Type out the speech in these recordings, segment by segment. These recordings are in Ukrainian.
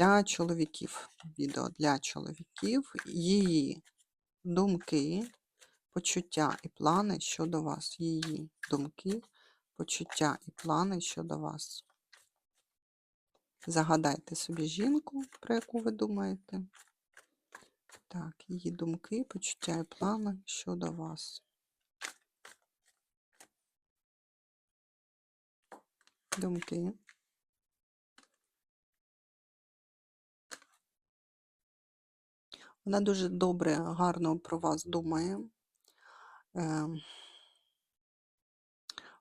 для чоловіків. Відео для чоловіків. Її думки, почуття і плани щодо вас. Її думки, почуття і плани щодо вас. Загадайте собі жінку, про яку ви думаєте. Так, її думки, почуття і плани щодо вас. Думки. Вона дуже добре, гарно про вас думає. Е,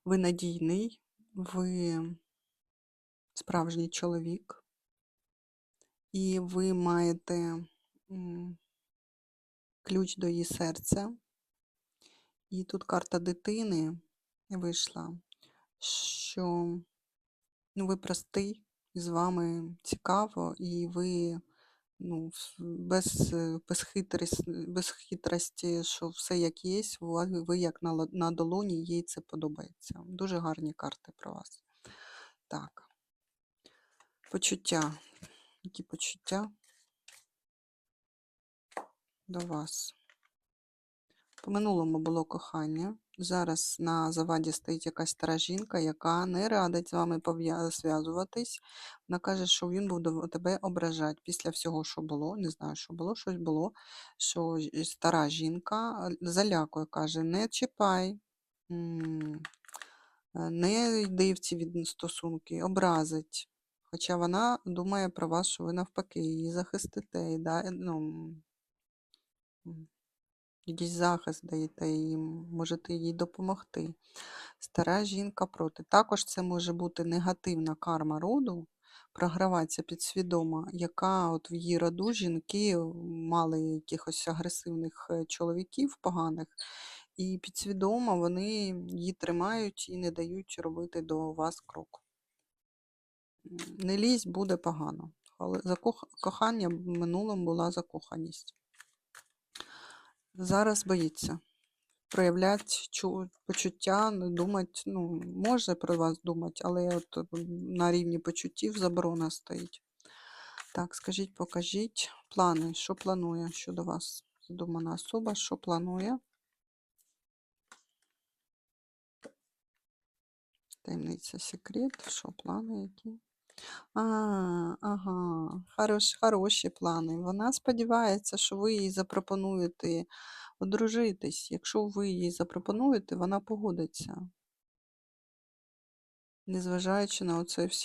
Ви надійний, ви справжній чоловік, і ви маєте ключ до її серця. І тут карта дитини вийшла, що ну, ви простий, з вами цікаво, і ви ну, без, е, без, хитріс- без хитрості, що все як є, ви як на, на долоні, їй це подобається. Дуже гарні карти про вас. Так. Почуття. Які почуття до вас? По минулому було кохання. Зараз на заваді стоїть якась стара жінка, яка не радить з вами зв'язуватись. Вона каже, що він буде тебе ображати після всього, що було. Не знаю, що було, щось було. Що стара жінка е, залякує, каже: не чіпай, е, не йди в ці стосунки, образить. Хоча вона думає про вас, що ви навпаки її захистите, і да, е, ну, якийсь захист даєте їм, можете їй допомогти. Стара жінка проти. Також це може бути негативна карма роду, програватися підсвідомо, яка от в її роду жінки мали якихось агресивних е, чоловіків поганих, і підсвідомо вони її тримають і не дають робити до вас крок. Не лізь, буде погано. Але закох... кохання в минулому була закоханість. Зараз боїться проявляти почуття, думати, ну, може про вас думати, але от на рівні почуттів заборона стоїть. Так, скажіть, покажіть плани, що планує щодо вас? Задумана особа, що планує? Таємниця секрет, що плани які? А, ага, хорош, хороші плани. Вона сподівається, що ви їй запропонуєте одружитись. Якщо ви їй запропонуєте, вона погодиться. Незважаючи на оце всі